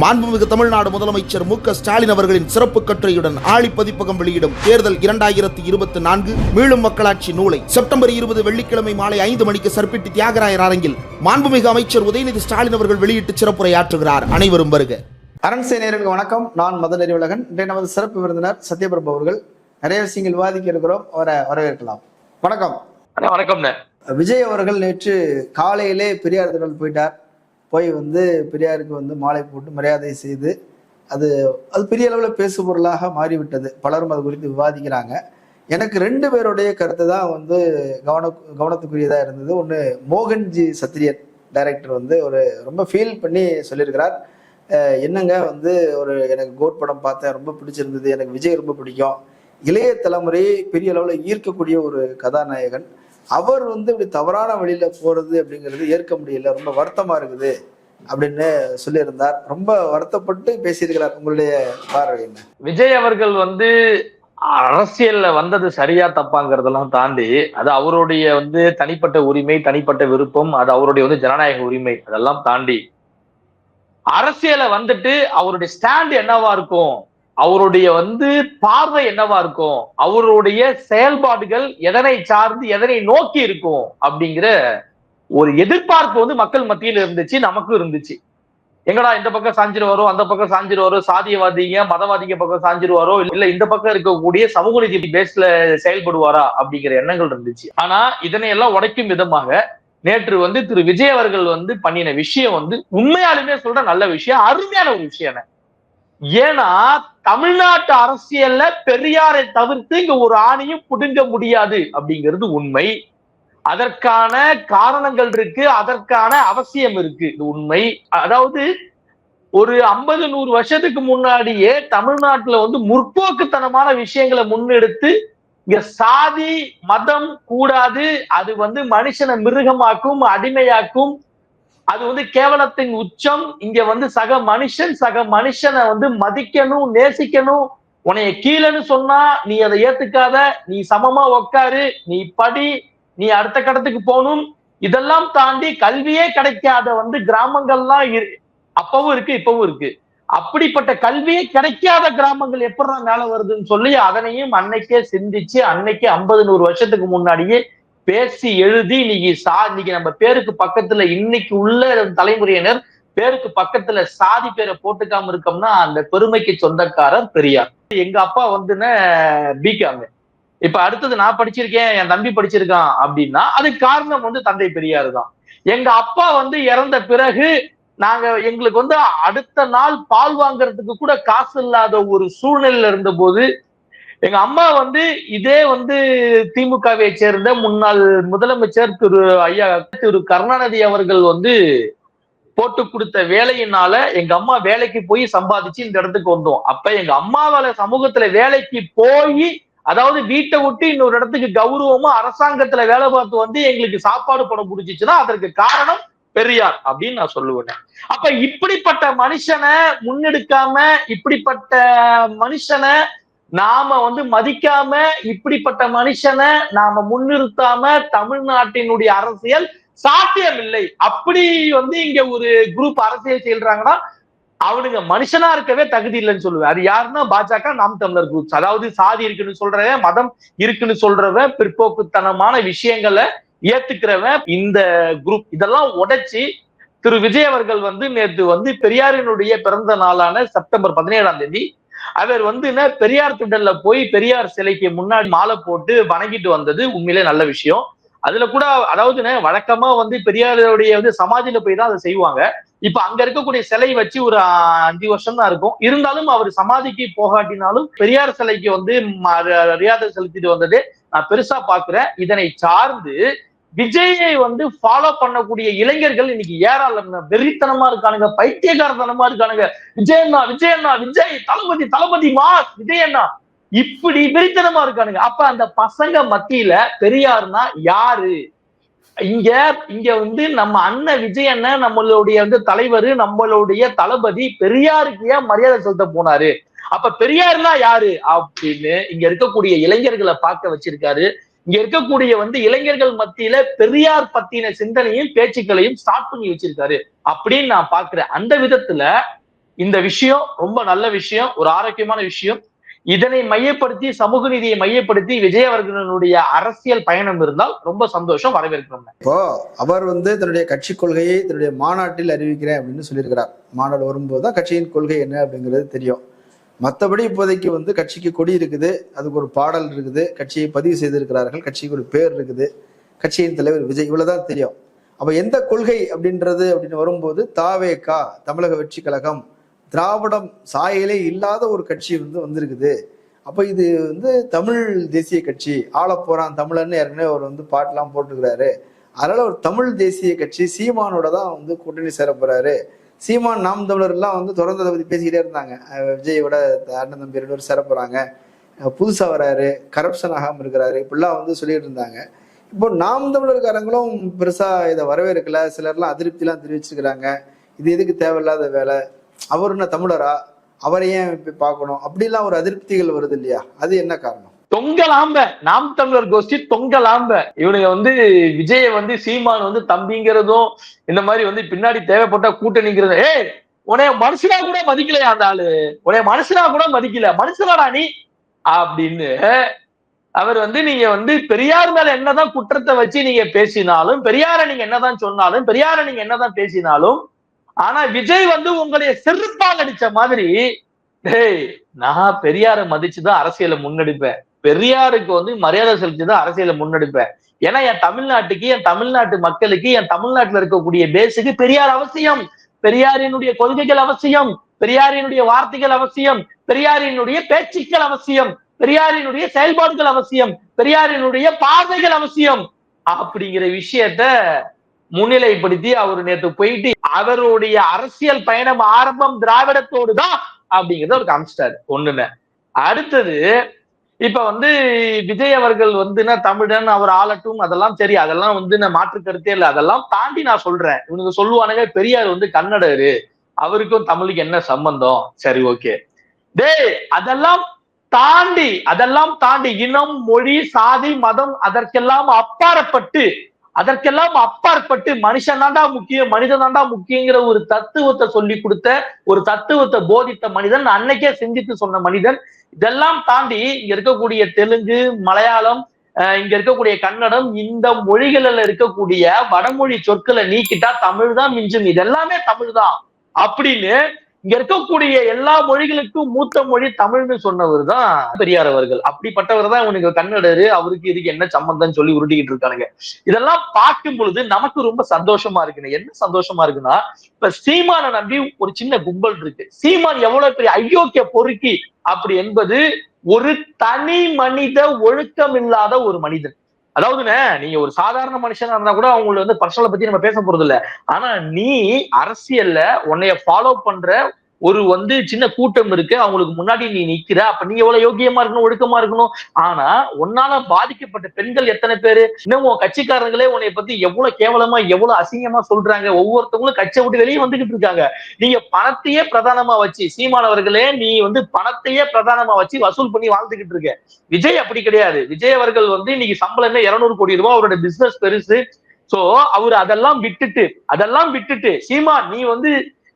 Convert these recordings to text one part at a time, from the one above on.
மாண்புமிகு தமிழ்நாடு முதலமைச்சர் மு க ஸ்டாலின் அவர்களின் சிறப்பு கட்டுரையுடன் ஆழி பதிப்பகம் வெளியிடும் தேர்தல் இரண்டாயிரத்தி இருபத்தி நான்கு மீளும் மக்களாட்சி நூலை செப்டம்பர் இருபது வெள்ளிக்கிழமை மாலை ஐந்து மணிக்கு சர்பிட்டி தியாகராயர் அரங்கில் மாண்புமிகு அமைச்சர் உதயநிதி ஸ்டாலின் அவர்கள் வெளியிட்டு சிறப்புரையாற்றுகிறார். அனைவரும் வருக. அரண்சை நேயர்களுக்கு வணக்கம். நான் மதன் அறிவுலகன் இன்றைய நமது சிறப்பு விருந்தினர் சத்யபிரபு அவர்கள். நிறைய விஷயங்கள் விவாதிக்க இருக்கிறோம். அவரை வரவேற்கலாம். வணக்கம். அண்ணா, வணக்கம்ண்ணே. விஜய் அவர்கள் நேற்று காலையிலே பெரியார் திடல் போயிட்டார். போய் வந்து பெரியாருக்கு வந்து மாலை போட்டு மரியாதை செய்து அது அது பெரிய அளவில் பேசு பொருளாக மாறிவிட்டது. பலரும் அது குறித்து விவாதிக்கிறாங்க. எனக்கு ரெண்டு பேருடைய கருத்து தான் வந்து கவன கவனத்துக்குரியதாக இருந்தது. ஒன்று மோகன்ஜி சத்ரியன் டைரக்டர் வந்து ஒரு ரொம்ப ஃபீல் பண்ணி சொல்லியிருக்கிறார். என்னங்க வந்து ஒரு எனக்கு கோட் படம் பார்த்தேன் ரொம்ப பிடிச்சிருந்தது எனக்கு விஜய் ரொம்ப பிடிக்கும். இளைய தலைமுறையை பெரிய அளவில் ஈர்க்கக்கூடிய ஒரு கதாநாயகன். அவர் வந்து இப்படி தவறான வழியில போறது அப்படிங்கிறது ஏற்க முடியல ரொம்ப வருத்தமா இருக்குது அப்படின்னு சொல்லியிருந்தார். ரொம்ப வருத்தப்பட்டு பேசியிருக்கிறார் உங்களுடைய பார்வை என்ன? விஜய் அவர்கள் வந்து அரசியல்ல வந்தது சரியா தப்பாங்கிறதெல்லாம் தாண்டி அது அவருடைய வந்து தனிப்பட்ட உரிமை தனிப்பட்ட விருப்பம் அது அவருடைய வந்து ஜனநாயக உரிமை அதெல்லாம் தாண்டி. அரசியல வந்துட்டு அவருடைய ஸ்டாண்ட் என்னவா இருக்கும்? அவருடைய வந்து பார்வை என்னவா இருக்கும்? அவருடைய செயல்பாடுகள் எதனை சார்ந்து எதனை நோக்கி இருக்கும்? அப்படிங்கிற ஒரு எதிர்பார்ப்பு வந்து மக்கள் மத்தியில் இருந்துச்சு நமக்கும் இருந்துச்சு. எங்கடா இந்த பக்கம் சாஞ்சிருவாரோ அந்த பக்கம் சாஞ்சிருவாரோ சாதியவாதிங்க மதவாதிங்க பக்கம் சாஞ்சிருவாரோ இல்ல இந்த பக்கம் இருக்கக்கூடிய சமூக நீதி பேஸ்ல செயல்படுவாரா அப்படிங்கிற எண்ணங்கள் இருந்துச்சு. ஆனா இதனை எல்லாம் உடைக்கும் விதமாக நேற்று வந்து திரு விஜய் அவர்கள் வந்து பண்ணின விஷயம் வந்து உண்மையாலுமே சொல்ற நல்ல விஷயம் அருமையான ஒரு விஷயம் ஏன்னா தமிழ்நாட்டு அரசியல்ல பெரியாரை தவிர்த்து இங்க ஒரு ஆணையும் புடுங்க முடியாது அப்படிங்கிறது உண்மை. அதற்கான காரணங்கள் இருக்கு அதற்கான அவசியம் இருக்கு இது உண்மை. அதாவது ஒரு ஐம்பது நூறு வருஷத்துக்கு முன்னாடியே தமிழ்நாட்டுல வந்து முற்போக்குத்தனமான விஷயங்களை முன்னெடுத்து இங்க சாதி மதம் கூடாது அது வந்து மனுஷனை மிருகமாக்கும் அடிமையாக்கும் அது வந்து கேவலத்தின் உச்சம். இங்க வந்து சக மனுஷன் சக மனுஷனை வந்து மதிக்கணும் நேசிக்கணும். உன்னைய கீழன்னு சொன்னா நீ அதை ஏத்துக்காத. நீ சமமா உக்காரு நீ படி நீ அடுத்த கடத்துக்கு போகணும். இதெல்லாம் தாண்டி கல்வியே கிடைக்காத வந்து கிராமங்கள்லாம் இரு- அப்பவும் இருக்கு இப்பவும் இருக்கு. அப்படிப்பட்ட கல்வியே கிடைக்காத கிராமங்கள் எப்படா மேல வருதுன்னு சொல்லி அதனையும் அன்னைக்கே சிந்திச்சு அன்னைக்கே ஐம்பது நூறு வருஷத்துக்கு முன்னாடியே பேசி எழுதி இன்னைக்கு சா இன்னைக்கு நம்ம பேருக்கு பக்கத்துல இன்னைக்கு உள்ள தலைமுறையினர் பேருக்கு பக்கத்துல சாதி பேரை போட்டுக்காம இருக்கோம்னா அந்த பெருமைக்கு சொந்தக்காரர் பெரியார். எங்க அப்பா வந்துன்னு பிகாங்க இப்ப அடுத்தது நான் படிச்சிருக்கேன் என் தம்பி படிச்சிருக்கான் அப்படின்னா அதுக்கு காரணம் வந்து தந்தை பெரியார் தான். எங்க அப்பா வந்து இறந்த பிறகு நாங்க எங்களுக்கு வந்து அடுத்த நாள் பால் வாங்குறதுக்கு கூட காசு இல்லாத ஒரு சூழ்நிலையில இருந்த போது எங்க அம்மா வந்து இதே வந்து திமுகவை சேர்ந்த முன்னாள் முதலமைச்சர் திரு ஐயா திரு கருணாநிதி அவர்கள் வந்து போட்டு கொடுத்த வேலையினால எங்க அம்மா வேலைக்கு போய் சம்பாதிச்சு இந்த இடத்துக்கு வந்தோம். அப்ப எங்க அம்மாவால சமூகத்துல வேலைக்கு போய் அதாவது வீட்டை விட்டு இன்னொரு இடத்துக்கு கௌரவமா அரசாங்கத்துல வேலை பார்த்து வந்து எங்களுக்கு சாப்பாடு படம் பிடிச்சிச்சுன்னா அதற்கு காரணம் பெரியார் அப்படின்னு நான் சொல்லுவேன். அப்ப இப்படிப்பட்ட மனுஷனை முன்னெடுக்காம இப்படிப்பட்ட மனுஷனை நாம வந்து மதிக்காம இப்படிப்பட்ட மனுஷனை நாம முன்னிறுத்தாம தமிழ்நாட்டினுடைய அரசியல் சாத்தியம் இல்லை அப்படி வந்து இங்க ஒரு குரூப் அரசியல் செய்யறாங்கன்னா அவனுங்க மனுஷனா இருக்கவே தகுதி இல்லைன்னு சொல்லுவேன். அது யாருன்னா பாஜக நாம் தமிழர் குரூப்ஸ் அதாவது சாதி இருக்குன்னு சொல்றவன் மதம் இருக்குன்னு சொல்றவன் பிற்போக்குத்தனமான விஷயங்களை ஏத்துக்கிறவன் இந்த குரூப் இதெல்லாம் உடைச்சு திரு. விஜய் அவர்கள் வந்து நேற்று வந்து பெரியாரினுடைய பிறந்த நாளான செப்டம்பர் பதினேழாம் தேதி அவர் வந்து என்ன பெரியார் திடல்ல போய் பெரியார் சிலைக்கு முன்னாடி மாலை போட்டு வணங்கிட்டு வந்தது உண்மையிலே நல்ல விஷயம். அதுல கூட அதாவது என்ன, வழக்கமா வந்து பெரியாருடைய வந்து சமாதியில போய் தான் அதை செய்வாங்க. இப்ப அங்க இருக்கக்கூடிய சிலை வச்சு ஒரு அஞ்சு வருஷம் தான் இருக்கும். இருந்தாலும் அவர் சமாதிக்கு போகாட்டினாலும் பெரியார் சிலைக்கு வந்து மரியாதை செலுத்திட்டு வந்தது. நான் பெருசா பாக்குறேன். இதனை சார்ந்து விஜயை வந்து ஃபாலோ பண்ணக்கூடிய இளைஞர்கள் இன்னைக்கு ஏராளம் வெறித்தனமா இருக்கானுங்க பைத்தியகாரத்தனமா இருக்கானுங்க. விஜயண்ணா விஜயண்ணா விஜய் தளபதி தளபதி மாஸ் விஜயண்ணா. இப்படி வெறித்தனமா இருக்கானுங்க. அப்ப அந்த பசங்க மத்தியில பெரியார்னா யாரு? இங்க இங்க வந்து நம்ம அண்ணன் விஜய் அண்ணன் நம்மளுடைய வந்து தலைவர் நம்மளுடைய தளபதி பெரியாருக்கு ஏன் மரியாதை செலுத்த போனாரு? அப்ப பெரியார்னா யாரு? அப்படின்னு இங்க இருக்கக்கூடிய இளைஞர்களை பார்க்க வச்சிருக்காரு இங்க இருக்கக்கூடிய வந்து இளைஞர்கள் மத்தியில பெரியார் பத்தின சிந்தனையும் பேச்சுக்களையும் ஸ்டார்ட் பண்ணி வச்சிருக்காரு. அப்படின்னு நான் பாக்குறேன் அந்த விதத்துல இந்த விஷயம் ரொம்ப நல்ல விஷயம் ஒரு ஆரோக்கியமான விஷயம். இதனை மையப்படுத்தி சமூக நீதியை மையப்படுத்தி விஜய் அவர்களுடைய அரசியல் பயணம் இருந்தால் ரொம்ப சந்தோஷம் வரவேற்கிறோம். இப்போ அவர் வந்து தன்னுடைய கட்சி கொள்கையை தன்னுடைய மாநாட்டில் அறிவிக்கிறேன் அப்படின்னு சொல்லியிருக்கிறார். மாநாடு வரும்போது தான் கட்சியின் கொள்கை என்ன அப்படிங்கிறது தெரியும். மற்றபடி இப்போதைக்கு வந்து கட்சிக்கு கொடி இருக்குது அதுக்கு ஒரு பாடல் இருக்குது கட்சியை பதிவு செய்திருக்கிறார்கள் கட்சிக்கு ஒரு பேர் இருக்குது கட்சியின் தலைவர் விஜய் இவ்வளவுதான் தெரியும். அப்ப எந்த கொள்கை அப்படின்றது அப்படின்னு வரும்போது தாவேகா தமிழக வெற்றி கழகம் திராவிடம் சாயலே இல்லாத ஒரு கட்சி வந்து வந்திருக்குது. அப்ப இது வந்து தமிழ் தேசிய கட்சி ஆளப்போறான் தமிழன்னு ஏற்கனவே அவர் வந்து பாட்டெல்லாம் போட்டுக்கிறாரு அதனால ஒரு தமிழ் தேசிய கட்சி சீமானோட தான் வந்து கூட்டணி சேர போறாரு. சீமான் நாம் தமிழர்லாம் வந்து தொடர்ந்து அதை பத்தி பேசிக்கிட்டே இருந்தாங்க. விஜயோட அண்ணன் தம்பி ரெண்டு பேரும் சிறப்புறாங்க. புதுசா வராரு கரப்ஷன் ஆகாம இருக்கிறாரு இப்படிலாம் வந்து சொல்லிட்டு இருந்தாங்க. இப்போ நாம் தமிழர்காரங்களும் பெருசா இதை வரவேற்கல. சிலர்லாம் அதிருப்திலாம் தெரிவிச்சிருக்கிறாங்க. இது எதுக்கு தேவையில்லாத வேலை? அவர் என்ன தமிழரா? அவரை ஏன் பார்க்கணும்? அப்படிலாம் ஒரு அதிருப்திகள் வருது இல்லையா? அது என்ன காரணம்? தொங்கலாம்ப நாம் தமிழர் கோஷ்டி தொங்கலாம்ப இவனுங்க வந்து விஜய வந்து சீமான் வந்து தம்பிங்கிறதும் இந்த மாதிரி வந்து பின்னாடி தேவைப்பட்ட கூட்டணிங்கிறது ஏய் உனைய மனுஷனா கூட மதிக்கலையா அந்த ஆளு? உனைய மனுஷனா கூட மதிக்கல. மனுஷனாடா நீ? அப்படின்னு அவர் வந்து நீங்க வந்து பெரியார் மேல என்னதான் குற்றத்தை வச்சு நீங்க பேசினாலும் பெரியார நீங்க என்னதான் சொன்னாலும் பெரியார நீங்க என்னதான் பேசினாலும் ஆனா விஜய் வந்து உங்களைய செருப்பால் அடிச்ச மாதிரி டேய் நான் பெரியார மதிச்சுதான் அரசியலை முன்னெடுப்பேன். பெரியாருக்கு வந்து மரியாதை செலுத்திதான் அரசியலை முன்னெடுப்பேன். ஏன்னா என் தமிழ்நாட்டுக்கு என் தமிழ்நாட்டு மக்களுக்கு என் தமிழ்நாட்டுல இருக்கக்கூடிய பேஸுக்கு பெரியார் அவசியம். பெரியாரினுடைய கொள்கைகள் அவசியம். பெரியாரினுடைய வார்த்தைகள் அவசியம். பெரியாரினுடைய பேச்சுக்கள் அவசியம். பெரியாரினுடைய செயல்பாடுகள் அவசியம். பெரியாரினுடைய பார்வைகள் அவசியம். அப்படிங்கிற விஷயத்த முன்னிலைப்படுத்தி அவர் நேற்று போயிட்டு அவருடைய அரசியல் பயணம் ஆரம்பம் திராவிடத்தோடு தான் அப்படிங்கிறத அவர் காமிச்சிட்டாரு. ஒண்ணுன்னு அடுத்தது இப்ப வந்து விஜய் அவர்கள் வந்துன்னா தமிழன் அவர் ஆளட்டும் அதெல்லாம் சரி அதெல்லாம் வந்து நான் மாற்று கருத்தே இல்லை. அதெல்லாம் தாண்டி நான் சொல்றேன். இவனுக்கு சொல்லுவானுங்க பெரியார் வந்து கன்னடரு. அவருக்கும் தமிழுக்கு என்ன சம்பந்தம்? சரி ஓகே. டே அதெல்லாம் தாண்டி அதெல்லாம் தாண்டி இனம் மொழி சாதி மதம் அதற்கெல்லாம் அப்பாற்பட்டு அதற்கெல்லாம் அப்பாற்பட்டு மனுஷன் தாண்டா முக்கியம் மனிதன் தாண்டா முக்கியங்கிற ஒரு தத்துவத்தை சொல்லி கொடுத்த ஒரு தத்துவத்தை போதித்த மனிதன் அன்னைக்கே சிந்தித்து சொன்ன மனிதன் இதெல்லாம் தாண்டி இங்க இருக்கக்கூடிய தெலுங்கு மலையாளம் அஹ் இங்க இருக்கக்கூடிய கன்னடம் இந்த மொழிகளில் இருக்கக்கூடிய வடமொழி சொற்களை நீக்கிட்டா தமிழ் தான் மிஞ்சும். இது எல்லாமே தமிழ் தான். அப்படின்னு இங்க இருக்கக்கூடிய எல்லா மொழிகளுக்கும் மூத்த மொழி தமிழ்னு சொன்னவர் தான் பெரியார் அவர்கள். அப்படிப்பட்டவர் தான் இவனுக்கு கன்னடரு அவருக்கு இதுக்கு என்ன சம்பந்தம் சொல்லி உருட்டிக்கிட்டு இருக்கானுங்க. இதெல்லாம் பார்க்கும் பொழுது நமக்கு ரொம்ப சந்தோஷமா இருக்குங்க என்ன சந்தோஷமா இருக்குன்னா இப்ப சீமான நம்பி ஒரு சின்ன கும்பல் இருக்கு. சீமான் எவ்வளவு பெரிய அயோக்கிய பொறுக்கி அப்படி என்பது ஒரு தனி மனித ஒழுக்கம் இல்லாத ஒரு மனிதன். அதாவதுண்ணே நீங்க ஒரு சாதாரண மனுஷனா இருந்தா கூட அவங்கள வந்து பர்சனலை பத்தி நம்ம பேச போறது இல்ல ஆனா நீ அரசியல்ல உன்னைய ஃபாலோ பண்ற ஒரு வந்து சின்ன கூட்டம் இருக்கு அவங்களுக்கு முன்னாடி நீ நிக்கிற அப்ப நீ எவ்வளவு யோக்கியமா இருக்கணும் ஒழுக்கமா இருக்கணும்? ஆனா உன்னால பாதிக்கப்பட்ட பெண்கள் எத்தனை பேரு? இன்னும் உன் கட்சிக்காரங்களே உன்னை பத்தி எவ்வளவு கேவலமா எவ்வளவு அசிங்கமா சொல்றாங்க? ஒவ்வொருத்தவங்களும் கட்சியை விட்டு வெளியே வந்துகிட்டு இருக்காங்க. நீங்க பணத்தையே பிரதானமா வச்சு சீமானவர்களே நீ வந்து பணத்தையே பிரதானமா வச்சு வசூல் பண்ணி வாழ்ந்துகிட்டு இருக்க. விஜய் அப்படி கிடையாது. விஜய் அவர்கள் வந்து இன்னைக்கு சம்பளமே இருநூறு கோடி ரூபாய் அவரோட பிசினஸ் பெருசு. சோ அவர் அதெல்லாம் விட்டுட்டு அதெல்லாம் விட்டுட்டு சீமா நீ வந்து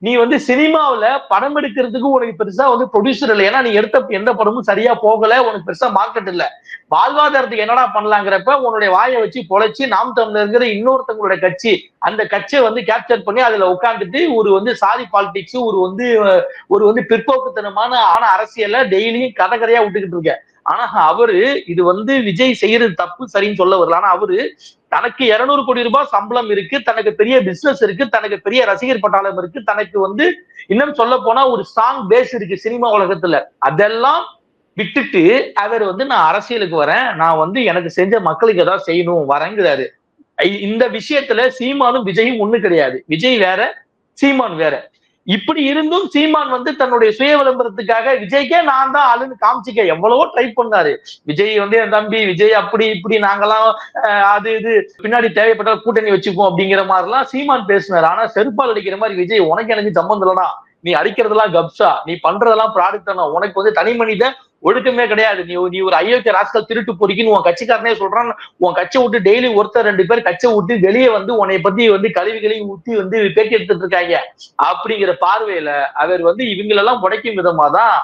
நீ வந்து சினிமாவுல படம் எடுக்கிறதுக்கு உனக்கு பெருசா வந்து ப்ரொடியூசர் இல்லை. ஏன்னா நீ எடுத்த எந்த படமும் சரியா போகல. உனக்கு பெருசா மார்க்கெட் இல்ல. வாழ்வாதாரத்துக்கு என்னடா பண்ணலாங்கிறப்ப உன்னுடைய வாயை வச்சு பொழைச்சு நாம் தமிழர்ங்கிற இன்னொருத்தவங்களுடைய கட்சி அந்த கட்சியை வந்து கேப்சர் பண்ணி அதுல உட்காந்துட்டு ஒரு வந்து சாதி பாலிடிக்ஸ் ஒரு வந்து ஒரு வந்து பிற்போக்குத்தனமான ஆன அரசியல டெய்லியும் கதை கதையா விட்டுக்கிட்டு இருக்க. ஆனா அவரு இது வந்து விஜய் செய்யறது தப்பு சரின்னு சொல்ல வரல. ஆனா அவரு தனக்கு இருநூறு கோடி ரூபாய் சம்பளம் இருக்கு தனக்கு பெரிய பிசினஸ் இருக்கு தனக்கு பெரிய ரசிகர் பட்டாளம் இருக்கு தனக்கு வந்து இன்னும் சொல்ல போனா ஒரு ஸ்ட்ராங் பேஸ் இருக்கு சினிமா உலகத்துல. அதெல்லாம் விட்டுட்டு அவர் வந்து நான் அரசியலுக்கு வரேன் நான் வந்து எனக்கு செஞ்ச மக்களுக்கு ஏதாவது செய்யணும் வரேங்கிறாரு. இந்த விஷயத்துல சீமானும் விஜயும் ஒண்ணு கிடையாது. விஜய் வேற சீமான் வேற. இப்படி இருந்தும் சீமான் வந்து தன்னுடைய சுய விளம்பரத்துக்காக விஜய்க்கே நான் தான் ஆளுன்னு காமிச்சிக்க எவ்வளவோ ட்ரை பண்ணாரு. விஜய் வந்து என் தம்பி விஜய் அப்படி இப்படி நாங்கெல்லாம் அது இது பின்னாடி தேவைப்பட்டால் கூட்டணி வச்சுப்போம் அப்படிங்கிற மாதிரிலாம் சீமான் பேசினார். ஆனா செருப்பால் அடிக்கிற மாதிரி விஜய் உனக்கு எனக்கு சம்பந்தம் இல்லடா. நீ அடிக்கிறதெல்லாம் கப்சா நீ பண்றதெல்லாம் ப்ராடக்ட் தானே? உனக்கு வந்து தனி மனித ஒழுக்கமே கிடையாது. நீ நீ ஒரு ஐயோக்கிய ராஸ்கல் திருட்டு பொறிக்கின்னு உன் கட்சிக்காரனே சொல்றான். உன் கட்சியை விட்டு டெய்லி ஒருத்தர் ரெண்டு பேர் கட்சியை விட்டு வெளியே வந்து உன்னை பத்தி வந்து கழுவி கழுவி ஊத்தி வந்து பேட்டி எடுத்துட்டு இருக்காங்க. அப்படிங்கிற பார்வையில அவர் வந்து இவங்களெல்லாம் உடைக்கும் விதமா தான்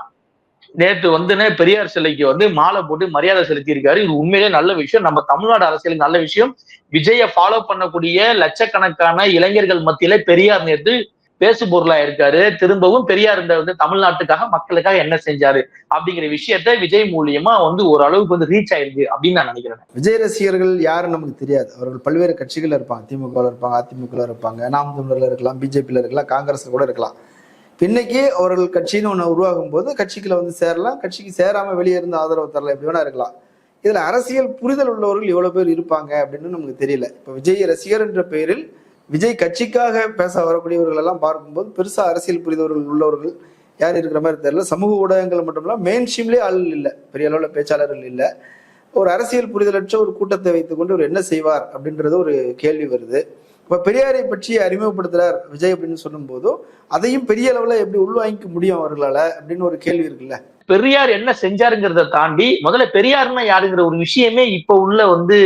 நேத்து வந்துன்னு பெரியார் சிலைக்கு வந்து மாலை போட்டு மரியாதை செலுத்தி இருக்காரு இது உண்மையிலே நல்ல விஷயம். நம்ம தமிழ்நாடு அரசியலுக்கு நல்ல விஷயம். விஜய ஃபாலோ பண்ணக்கூடிய லட்சக்கணக்கான இளைஞர்கள் மத்தியில பெரியார் நேத்து பேசு பொருளா இருக்காரு. திரும்பவும் பெரியார் இந்த வந்து தமிழ்நாட்டுக்காக மக்களுக்காக என்ன செஞ்சாரு அப்படிங்கிற விஷயத்த விஜய் மூலியமா வந்து ஓரளவுக்கு வந்து ரீச் ஆயிருக்கு அப்படின்னு நான் நினைக்கிறேன். விஜய் ரசிகர்கள் யாருன்னு நமக்கு தெரியாது. அவர்கள் பல்வேறு கட்சிகள் இருப்பாங்க. திமுக இருப்பாங்க அதிமுக இருப்பாங்க நாம் தமிழர்ல இருக்கலாம் பிஜேபியில் இருக்கலாம் காங்கிரஸ்ல கூட இருக்கலாம். இன்னைக்கு அவர்கள் கட்சின்னு ஒன்று உருவாகும் போது கட்சிக்குள்ள வந்து சேரலாம். கட்சிக்கு சேராம வெளியே இருந்து ஆதரவு தரலாம் எப்படி வேணா இருக்கலாம். இதுல அரசியல் புரிதல் உள்ளவர்கள் எவ்வளவு பேர் இருப்பாங்க அப்படின்னு நமக்கு தெரியல. இப்ப விஜய் ரசிகர் என்ற பெயரில் விஜய் கட்சிக்காக பேச வரக்கூடியவர்கள் எல்லாம் பார்க்கும்போது பெருசா அரசியல் புரிதவர்கள் உள்ளவர்கள் யார் இருக்கிற மாதிரி தெரியல. சமூக ஊடகங்கள் மட்டும் மெயின் ஸ்ட்ரீம்லேயே ஆள் இல்லை. பெரிய அளவில் பேச்சாளர்கள் இல்லை. ஒரு அரசியல் புரிதலற்ற ஒரு கூட்டத்தை வைத்துக்கொண்டு அவர் என்ன செய்வார் அப்படின்றது ஒரு கேள்வி வருது. இப்போ பெரியாரை பற்றி அறிமுகப்படுத்துறார் விஜய் அப்படின்னு சொல்லும் போதும் அதையும் பெரிய அளவில் எப்படி உள்வாங்கிக்க முடியும் அவர்களால அப்படின்னு ஒரு கேள்வி இருக்குல்ல? பெரியார் என்ன செஞ்சாருங்கிறத தாண்டி முதல்ல பெரியார்னா யாருங்கிற ஒரு விஷயமே இப்ப உள்ள வந்து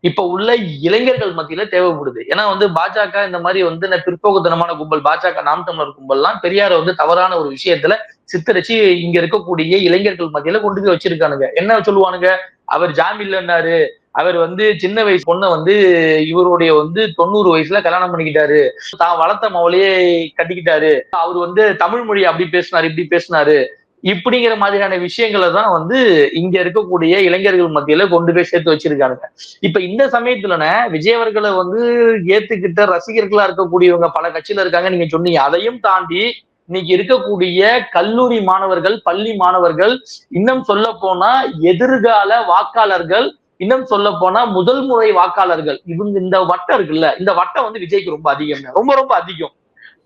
இப்ப உள்ள இளைஞர்கள் மத்தியில தேவைப்படுது. ஏன்னா வந்து பாஜக இந்த மாதிரி வந்து இந்த பிற்போக்குத்தனமான கும்பல் பாஜக நாம் தமிழர் கும்பல்லாம் பெரியார வந்து தவறான ஒரு விஷயத்துல சித்தரிச்சு இங்க இருக்கக்கூடிய இளைஞர்கள் மத்தியில கொண்டு போய் வச்சிருக்கானுங்க. என்ன சொல்லுவானுங்க? அவர் ஜாமீன்லன்னாரு அவர் வந்து சின்ன வயசு பொண்ணை வந்து இவருடைய வந்து தொண்ணூறு வயசுல கல்யாணம் பண்ணிக்கிட்டாரு. தான் வளர்த்த மவளையே கட்டிக்கிட்டாரு. அவர் வந்து தமிழ் மொழி அப்படி பேசினாரு இப்படி பேசினாரு. இப்படிங்கிற மாதிரியான விஷயங்களை தான் வந்து இங்க இருக்கக்கூடிய இளைஞர்கள் மத்தியில கொண்டு போய் சேர்த்து வச்சிருக்காங்க. இப்ப இந்த சமயத்துலன விஜய் அவர்களை வந்து ஏத்துக்கிட்ட ரசிகர்களா இருக்கக்கூடியவங்க பல கட்சியில இருக்காங்க நீங்க சொன்னீங்க. அதையும் தாண்டி இன்னைக்கு இருக்கக்கூடிய கல்லூரி மாணவர்கள் பள்ளி மாணவர்கள் இன்னும் சொல்ல போனா எதிர்கால வாக்காளர்கள் இன்னும் சொல்ல போனா முதல் முறை வாக்காளர்கள் இவங்க இந்த வட்டம் இருக்குல்ல இந்த வட்டம் வந்து விஜய்க்கு ரொம்ப அதிகம். ரொம்ப ரொம்ப அதிகம்.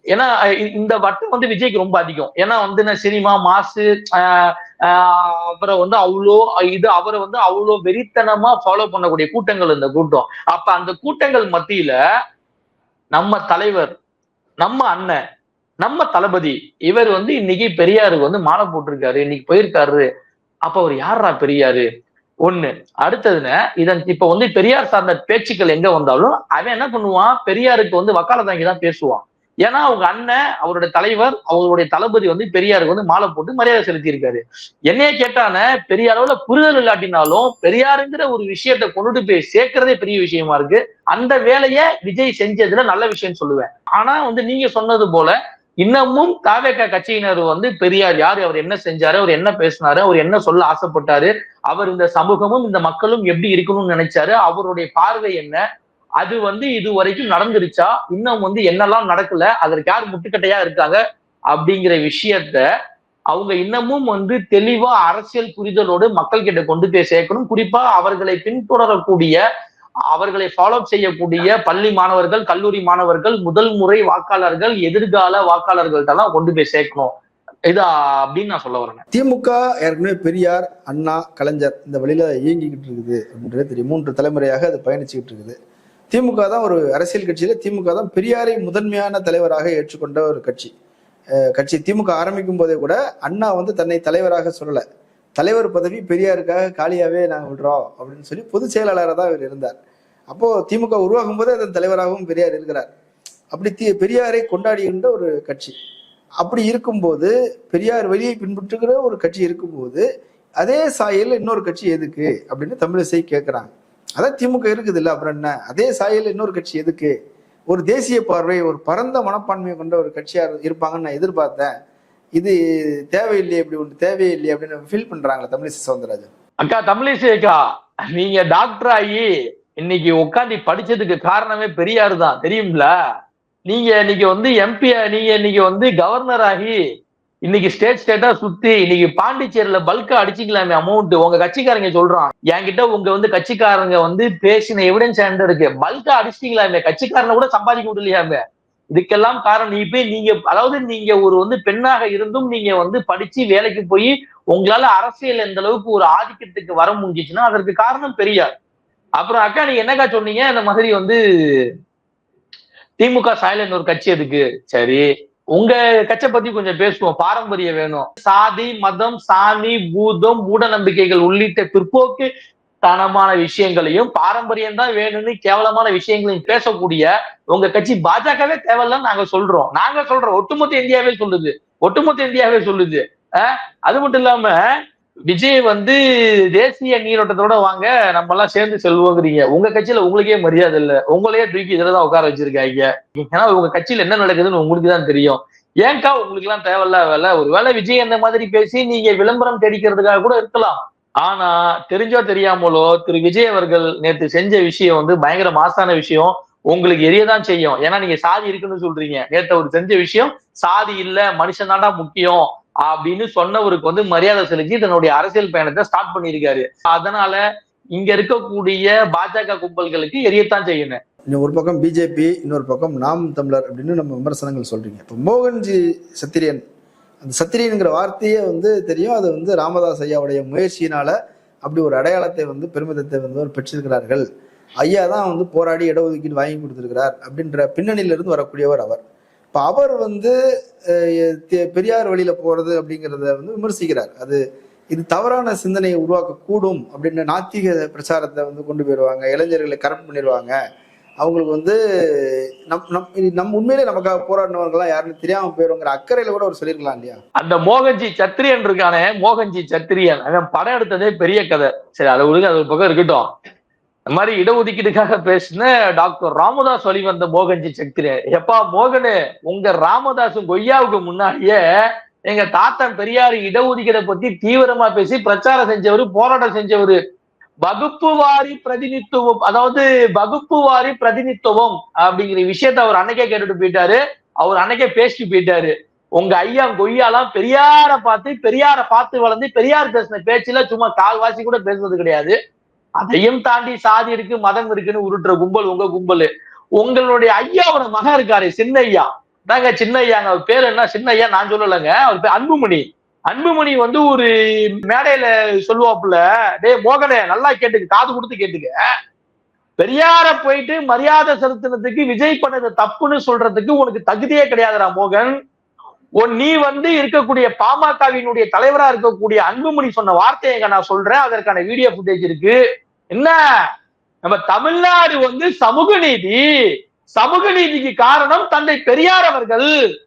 ஏன்னா இந்த வட்டம் வந்து விஜய்க்கு ரொம்ப அதிகம். ஏன்னா வந்து நான் சினிமா மாசு அவரை அப்புறம் வந்து அவ்வளோ இது அவரை வந்து அவ்வளோ வெறித்தனமா ஃபாலோ பண்ணக்கூடிய கூட்டங்கள் இந்த கூட்டம். அப்ப அந்த கூட்டங்கள் மத்தியில நம்ம தலைவர் நம்ம அண்ணன் நம்ம தளபதி இவர் வந்து இன்னைக்கு பெரியாருக்கு வந்து மாலை போட்டிருக்காரு இன்னைக்கு போயிருக்காரு. அப்ப அவர் யாரா பெரியாரு? ஒண்ணு. அடுத்ததுன இதன் இப்ப வந்து பெரியார் சார்ந்த பேச்சுக்கள் எங்க வந்தாலும் அவன் என்ன பண்ணுவான்? பெரியாருக்கு வந்து வக்கால தாங்கி தான் பேசுவான். ஏன்னா அவங்க அண்ணன் அவருடைய தலைவர் அவருடைய தளபதி வந்து பெரியாருக்கு வந்து மாலை போட்டு மரியாதை செலுத்தி இருக்காரு என்னைய கேட்டான பெரிய அளவுல புரிதல் இல்லாட்டினாலும் பெரியாருங்கிற ஒரு விஷயத்த கொண்டுட்டு போய் சேர்க்கறதே பெரிய விஷயமா இருக்கு. அந்த வேலையை விஜய் செஞ்சதுல நல்ல விஷயம் சொல்லுவேன். ஆனா வந்து நீங்க சொன்னது போல இன்னமும் தாவேக கட்சியினர் வந்து பெரியார் யார் அவர் என்ன செஞ்சாரு அவர் என்ன பேசினாரு அவர் என்ன சொல்ல ஆசைப்பட்டாரு அவர் இந்த சமூகமும் இந்த மக்களும் எப்படி இருக்கணும்னு நினைச்சாரு அவருடைய பார்வை என்ன அது வந்து இது வரைக்கும் நடந்துருச்சா? இன்னும் வந்து என்னெல்லாம் நடக்கல? அதற்கு யார் முட்டுக்கட்டையா இருக்காங்க? அப்படிங்கிற விஷயத்த அவங்க இன்னமும் வந்து தெளிவா அரசியல் புரிதலோடு மக்கள் கிட்ட கொண்டு போய் சேர்க்கணும். குறிப்பா அவர்களை பின்தொடரக்கூடிய அவர்களை ஃபாலோ செய்யக்கூடிய பள்ளி மாணவர்கள் கல்லூரி மாணவர்கள் முதல் முறை வாக்காளர்கள் எதிர்கால வாக்காளர்கள்ட்டெல்லாம் கொண்டு போய் சேர்க்கணும். இது அப்படின்னு நான் சொல்ல வரேன் திமுக ஏற்கனவே பெரியார் அண்ணா கலைஞர் இந்த வழியில இயங்கிக்கிட்டு இருக்குது. அப்படின்றது தெரியும். மூன்று தலைமுறையாக அது பயணிச்சுக்கிட்டு இருக்குது. திமுக தான் ஒரு அரசியல் கட்சியில திமுக தான் பெரியாரை முதன்மையான தலைவராக ஏற்றுக்கொண்ட ஒரு கட்சி. கட்சி திமுக ஆரம்பிக்கும் போதே கூட அண்ணா வந்து தன்னை தலைவராக சொல்லல. தலைவர் பதவி பெரியாருக்காக காலியாவே நாங்க விடுறோம் அப்படின்னு சொல்லி பொதுச் செயலாளராக தான் இவர் இருந்தார். அப்போ திமுக உருவாகும் போதே அதன் தலைவராகவும் பெரியார் இருக்கிறார். அப்படி தி பெரியாரை கொண்டாடுகின்ற ஒரு கட்சி. அப்படி இருக்கும்போது பெரியார் வழியை பின்பற்றுகிற ஒரு கட்சி இருக்கும்போது அதே சாயல் இன்னொரு கட்சி எதுக்கு அப்படின்னு தமிழிசை கேட்குறாங்க அதான் திமுக இருக்குது இல்லை அப்புறம் என்ன? அதே சாயல் இன்னொரு கட்சி எதுக்கு? ஒரு தேசிய பார்வை ஒரு பரந்த மனப்பான்மையை கொண்ட ஒரு கட்சியாக இருப்பாங்கன்னு நான் எதிர்பார்த்தேன். இது தேவையில்லையே இப்படி ஒன்று தேவையில்லையே அப்படின்னு ஃபீல் பண்றாங்களே தமிழிசை சவுந்தரராஜன். அக்கா தமிழிசை அக்கா நீங்க டாக்டர் ஆகி இன்னைக்கு உட்காந்து படிச்சதுக்கு காரணமே பெரியார் தான் தெரியும்ல? நீங்க இன்னைக்கு வந்து எம்பி நீங்க இன்னைக்கு வந்து கவர்னர் ஆகி இன்னைக்கு ஸ்டேட் ஸ்டேட்டா சுத்தி இன்னைக்கு பாண்டிச்சேரியில பல்கா அடிச்சிக்கலாமே அமௌண்ட் உங்க கட்சிக்காரங்க சொல்றான். என்கிட்ட உங்க வந்து கட்சிக்காரங்க வந்து பேசின எவிடன்ஸ் என்கிட்ட இருக்கு. பல்கா அடிச்சிட்டீங்களாமே? கட்சிக்காரனை கூட சம்பாதிக்க முடியலையாமே இதுக்கெல்லாம் காரணம் இப்போ நீங்க அதாவது நீங்க ஒரு வந்து பெண்ணாக இருந்தும் நீங்க வந்து படிச்சு வேலைக்கு போய் உங்களால அரசியல் எந்த அளவுக்கு ஒரு ஆதிக்கத்துக்கு வர முடிஞ்சிச்சுன்னா அதற்கு காரணம் பெரியார். அப்புறம் அக்கா நீங்க என்னக்கா சொன்னீங்க? இந்த மாதிரி வந்து திமுக சாயலன் ஒரு கட்சி எதுக்கு? சரி உங்க கட்சை பத்தி கொஞ்சம் பேசுவோம். பாரம்பரியம் வேணும். சாதி மதம் சாமி பூதம் மூட நம்பிக்கைகள் உள்ளிட்ட பிற்போக்கு தனமான விஷயங்களையும் பாரம்பரியம் தான் வேணும்னு கேவலமான விஷயங்களையும் பேசக்கூடிய உங்க கட்சி பாஜகவே தேவையில்லன்னு நாங்க சொல்றோம். நாங்க சொல்றோம். ஒட்டுமொத்த இந்தியாவே சொல்லுது. ஒட்டுமொத்த இந்தியாவே சொல்லுது. அது மட்டும் இல்லாம விஜய் வந்து தேசிய நீரோட்டத்தோட வாங்க நம்ம எல்லாம் சேர்ந்து செல்வோங்கிறீங்க. உங்க கட்சியில உங்களுக்கே மரியாதை இல்ல. உங்களையே தூக்கி இதுலதான் உட்கார வச்சிருக்காங்க. ஏன்னா உங்க கட்சியில என்ன நடக்குதுன்னு உங்களுக்கு தான் தெரியும். ஏன்கா உங்களுக்கு எல்லாம் தேவையில்ல வேலை? ஒருவேளை விஜய் அந்த மாதிரி பேசி நீங்க விளம்பரம் தேடிக்கிறதுக்காக கூட இருக்கலாம். ஆனா தெரிஞ்சோ தெரியாமலோ திரு விஜய் அவர்கள் நேத்து செஞ்ச விஷயம் வந்து பயங்கர மாசான விஷயம். உங்களுக்கு எரியதான் செய்யும். ஏன்னா நீங்க சாதி இருக்குன்னு சொல்றீங்க. நேற்று ஒரு செஞ்ச விஷயம் சாதி இல்ல மனுஷன் தாண்டா முக்கியம். அப்படின்னு சொன்னவருக்கு வந்து மரியாதை செலுத்தி தன்னுடைய அரசியல் பயணத்தை ஸ்டார்ட் பண்ணியிருக்காரு. அதனால இங்க இருக்கக்கூடிய பாஜக கும்பல்களுக்கு எரியத்தான் செய்யணும் இன்னும் ஒரு பக்கம் பிஜேபி இன்னொரு பக்கம் நாம் தமிழர் அப்படின்னு நம்ம விமர்சனங்கள் சொல்றீங்க. இப்போ மோகன்ஜி சத்திரியன் அந்த சத்திரியன்கிற வார்த்தையே வந்து தெரியும். அது வந்து ராமதாஸ் ஐயாவுடைய முயற்சியினால அப்படி ஒரு அடையாளத்தை வந்து பெருமிதத்தை வந்து அவர் பெற்றிருக்கிறார்கள். ஐயா தான் வந்து போராடி இடஒதுக்கீடு வாங்கி கொடுத்திருக்கிறார் அப்படின்ற பின்னணியிலிருந்து வரக்கூடியவர் அவர். இப்போ அவர் வந்து பெரியார் வழியில போறது அப்படிங்கிறத வந்து விமர்சிக்கிறார். அது இது தவறான சிந்தனையை உருவாக்கக்கூடும் அப்படின்னு நாத்திக பிரச்சாரத்தை வந்து கொண்டு போயிடுவாங்க. இளைஞர்களை கரெக்ட் பண்ணிடுவாங்க. அவங்களுக்கு வந்து நம் நம் நம்ம உண்மையிலே நமக்காக போராடினவர்கள்லாம் யாருன்னு தெரியாம போயிருங்கிற அக்கறையில கூட அவர் சொல்லியிருக்கலாம் இல்லையா? அந்த மோகன்ஜி சத்திரியன் இருக்கானே மோகன்ஜி சத்திரியன். அவன் படம் எடுத்ததே பெரிய கதை. சரி அதை விடுங்க அது பக்கம் இருக்கட்டும். இந்த மாதிரி இடஒதுக்கீடுக்காக பேசின டாக்டர் ராமதாஸ் வழிவந்த மோகன்ஜி சக்திரே. எப்பா மோகனு உங்க ராமதாஸ் கொய்யாவுக்கு முன்னாடியே எங்க தாத்தன் பெரியார் இடஒதுக்கீடை பத்தி தீவிரமா பேசி பிரச்சாரம் செஞ்சவர் போராட்டம் செஞ்சவரு. வகுப்பு வாரி பிரதிநித்துவம் அதாவது வகுப்பு வாரி பிரதிநித்துவம் அப்படிங்கிற விஷயத்த அவர் அன்னைக்கே கேட்டுட்டு போயிட்டாரு. அவர் அன்னைக்கே பேசிட்டு போயிட்டாரு. உங்க ஐயா கொய்யாலாம் பெரியார பார்த்து பெரியார பார்த்து வளர்ந்து பெரியார் பேசின பேச்சுல சும்மா கால்வாசி கூட பேசுறது கிடையாது. அதையும் தாண்டி சாதி இருக்கு மதம் இருக்குன்னு உருட்டுற கும்பல் உங்க கும்பல். உங்களுடைய ஐயாவோட மகன் இருக்காரு சின்ன ஐயா தாங்க சின்ன ஐயாங்க அவர் பேர் என்ன? சின்ன ஐயா நான் சொல்லலைங்க. அவர் பேர் அன்புமணி. அன்புமணி வந்து ஒரு மேடையில சொல்லுவாப்புல டேய் மோகனே நல்லா கேட்டுக்கு காது கொடுத்து கேட்டுக்க. பெரியார போயிட்டு மரியாதை செலுத்தினதுக்கு விஜய் பண்ணது தப்புன்னு சொல்றதுக்கு உனக்கு தகுதியே கிடையாதுடா மோகன். நீ வந்து இருக்கக்கூடிய பாமகவினுடைய தலைவரா இருக்கக்கூடிய அன்புமணி சொன்ன வார்த்தையை நான் சொல்றேன். அதற்கான வீடியோ ஃபுட்டேஜ் இருக்கு. என்ன? நம்ம தமிழ்நாடு வந்து சமூக நீதி. சமூக நீதிக்கு காரணம் தந்தை பெரியார் அவர்கள்.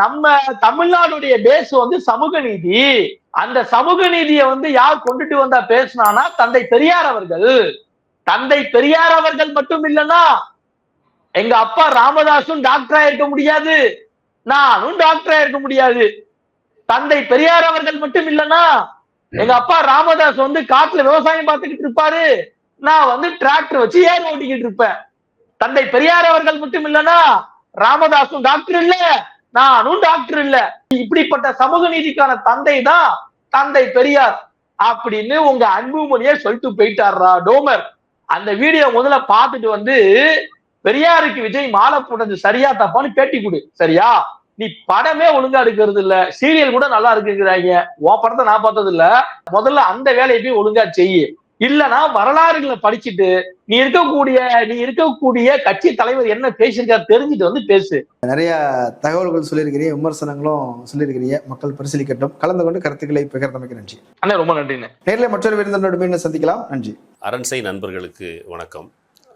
நம்ம தமிழ்நாடுடைய பேஸ் வந்து சமூக நீதி. அந்த சமூக நீதியை வந்து யார் கொண்டுட்டு வந்தா பேசினானா தந்தை பெரியார் அவர்கள். தந்தை பெரியார் அவர்கள் மட்டும் இல்லைன்னா எங்க அப்பா ராமதாசும் டாக்டரா இருக்க முடியாது. நானும் டாக்டரா இருக்க முடியாது. தந்தை பெரியார் அவர்கள் மட்டும் இல்லைன்னா எங்க அப்பா ராமதாஸ் வந்து காட்டுல விவசாயம் பார்த்துக்கிட்டு இருப்பாரு. நான் வந்து டிராக்டர் வச்சு ஏர் ஓட்டிக்கிட்டு இருப்பேன். தந்தை பெரியார் அவர்கள் மட்டும் இல்லைன்னா ராமதாஸும் டாக்டர் இல்ல நானும் டாக்டர் இல்ல. இப்படிப்பட்ட சமூக நீதிக்கான தந்தை தான் தந்தை பெரியார் அப்படின்னு உங்க அன்புமணியே சொல்லிட்டு போயிட்டாரா டோமர். அந்த வீடியோ முதல்ல பார்த்துட்டு வந்து பெரியாருக்கு விஜய் மாலை போட்டது சரியா தப்பான்னு பேட்டி கொடு. சரியா? நீ படமே ஒழுங்கா எடுக்கிறது இல்ல. சீரியல் கூட நல்லா இருக்குங்கிறாங்க. உன் படத்தை நான் பார்த்தது இல்ல. முதல்ல அந்த வேலையை போய் ஒழுங்கா செய்யு இல்லனா வரலாறுகளை படிச்சுட்டு நீ இருக்கக்கூடிய நீ இருக்கக்கூடிய கட்சி தலைவர் என்ன பேசியிருக்காரு தெரிஞ்சுட்டு வந்து பேசு. நிறைய தகவல்கள் சொல்லியிருக்கிறீங்க விமர்சனங்களும் சொல்லியிருக்கிறீங்க. மக்கள் பரிசீலிக்கட்டும். கலந்து கொண்டு கருத்துக்களை பகிர்ந்தமைக்கு நன்றி. அண்ணா ரொம்ப நன்றிண்ணே. நேரில் மற்றொரு விருந்தினோடு மீண்டும் சந்திக்கலாம். நன்றி. அரண்சை நண்பர்களுக்கு வணக்கம்.